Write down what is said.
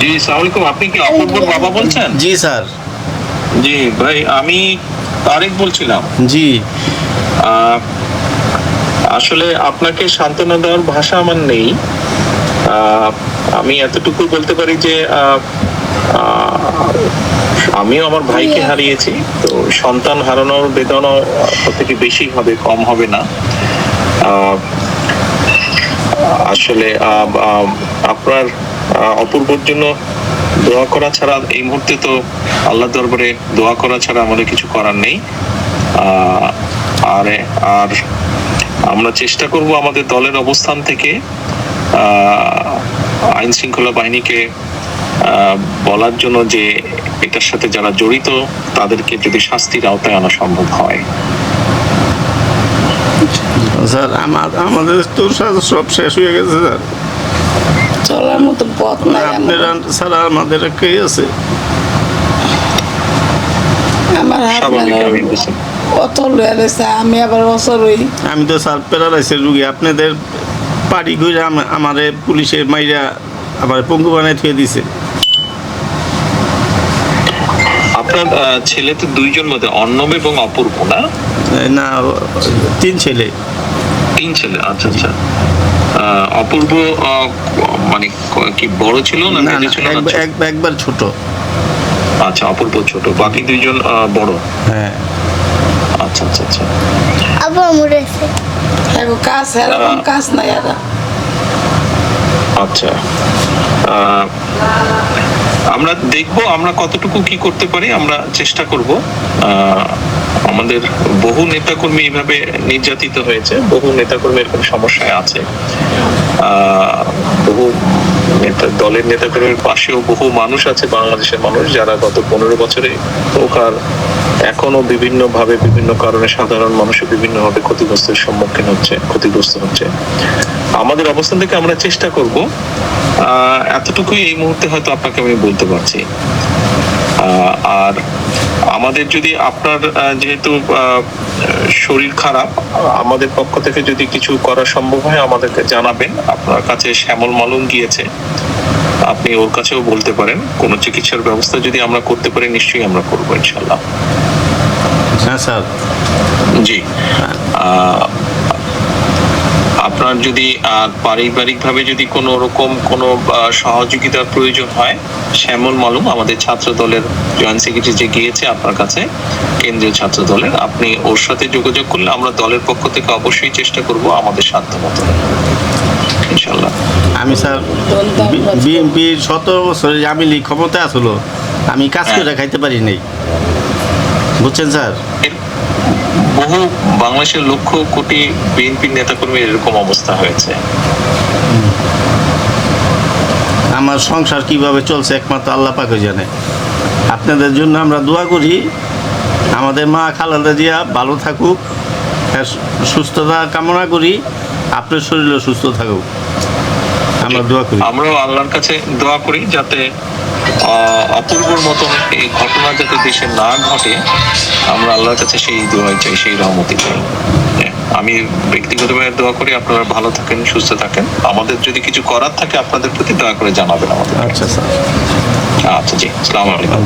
জি সালাম আলাইকুম। আপনি কি অপূর্বর বাবা বলছেন? জি স্যার। জি ভাই আমি তারেক বলছিলাম। জি। আসলে আপনাকে সান্ত্বনা দেওয়ার ভাষা আমার নেই। আমি এতটুকু বলতে পারি যে আমিও আমার ভাইকে হারিয়েছি। তো সন্তান হারানোর বেদনা থেকে বেশি হবে কম হবে না। আসলে আপনার অপূর্বর জন্য দোয়া করা ছাড়া এই মুহূর্তে তো আল্লাহ দরবারে দোয়া করা ছাড়া আমাদের কিছু করার নেই। আর আর আমরা চেষ্টা করব আমাদের দলের অবস্থান থেকে আইন শৃঙ্খলা বাহিনীকে বলার জন্য যে এটার সাথে যারা জড়িত, তাদেরকে যদি শাস্তির আওতায় আনা সম্ভব হয়। স্যার, আমার, আমাদের তো সব শেষ হয়ে গেছে, স্যার। চলার মতো পথ নাই আপনারা আমার। স্যার আমাদের কে আছে? আমার হাত স্বাভাবিক আমি রয়েছে আবার অসর আমি তো স্যার প্যারালাইসের রুগী। আপনাদের পার্টি করে আমারে পুলিশে মাইরা আমার পঙ্গু বানায় থুয়ে দিছে। আপনার ছেলে তো দুইজন মধ্যে অর্ণব এবং অপূর্ব না? না তিন ছেলে। তিন ছেলে আচ্ছা আচ্ছা। অপূর্ব আহ, মানে কি বড় ছিল না ছিল একবার- এক- একবার ছোট। আচ্ছা অপূর্ব ছোট বাকি দুইজন বড়? হ্যাঁ। আচ্ছা আচ্ছা আচ্ছা। আবার মরেছে এখন কাজ এরকম কাজ নাই আচ্ছা। আহ, আমরা দেখব আমরা কতটুকু কি করতে পারি, আমরা চেষ্টা করব। আমাদের বহু নেতাকর্মী এইভাবে নির্যাতিত হয়েছে, বহু নেতাকর্মী এরকম সমস্যায় আছে। বহু দলের নেতাকর্মীর পাশেও বহু মানুষ আছে, বাংলাদেশের মানুষ, যারা গত পনেরো বছরে হোক এখনও বিভিন্ন ভাবে বিভিন্ন কারণে সাধারণ মানুষের বিভিন্ন ভাবে ক্ষতিগ্রস্তের সম্মুখীন হচ্ছে, ক্ষতিগ্রস্ত হচ্ছে। আমাদের অবস্থান থেকে আমরা চেষ্টা করব এতটুকুই এই মুহূর্তে হয়তো আপনাকে আমি বলতে পারছি। আর আমাদের যদি আপনার যেহেতু শরীর খারাপ, আমাদের পক্ষ থেকে যদি কিছু করা সম্ভব হয়, আমাদেরকে জানাবেন। আপনার কাছে শ্যামল মালুম গিয়েছে, আপনি ওর কাছেও বলতে পারেন। কোনো চিকিৎসার ব্যবস্থা যদি আমরা করতে পারি, নিশ্চয়ই আমরা করব, ইনশাল্লাহ। হ্যাঁ স্যার। জি। আপনার যদি পারিবারিক ভাবে যদি কোনো রকম কোনো সহযোগিতার প্রয়োজন হয় শ্যামল মালুম আমাদের ছাত্র দলের জয়েন্ট সেক্রেটারি যে গিয়েছে আপনার কাছে কেন্দ্রীয় ছাত্র দলের আপনি ওর সাথে যোগাযোগ করলে আমরা দলের পক্ষ থেকে অবশ্যই চেষ্টা করব আমাদের সাধ্য মতো ইনশাল্লাহ আমি স্যার বিএনপির সতেরো বছরে আমি লীগ ক্ষমতায় আসলো আমি কাজ হ্যাঁ। করে খাইতে পারি নাই। বুঝছেন স্যার? বহু বাংলাদেশের লক্ষ কোটি বিএনপির নেতাকর্মীর এরকম অবস্থা হয়েছে। আমার সংসার কীভাবে চলছে একমাত্র আল্লাহ পাকে জানে। আপনাদের জন্য আমরা দোয়া করি আমাদের মা খালাদা জিয়া ভালো থাকুক হ্যাঁ, সুস্থতা কামনা করি আপনার শরীরও সুস্থ থাকুক। আমরা দোয়া করি। আমরাও আল্লাহর কাছে দোয়া করি যাতে অপূর্বর মতন এই ঘটনা যাতে দেশে না ঘটে আমরা আল্লাহর কাছে সেই দোয়াই চাই সেই রহমতি চাই। হ্যাঁ, আমি ব্যক্তিগতভাবে দোয়া করি আপনারা ভালো থাকেন সুস্থ থাকেন। আমাদের যদি কিছু করার থাকে আপনাদের প্রতি দয়া করে জানাবেন আমাদের। আচ্ছা স্যার। আচ্ছা জি আসসালামু আলাইকুম।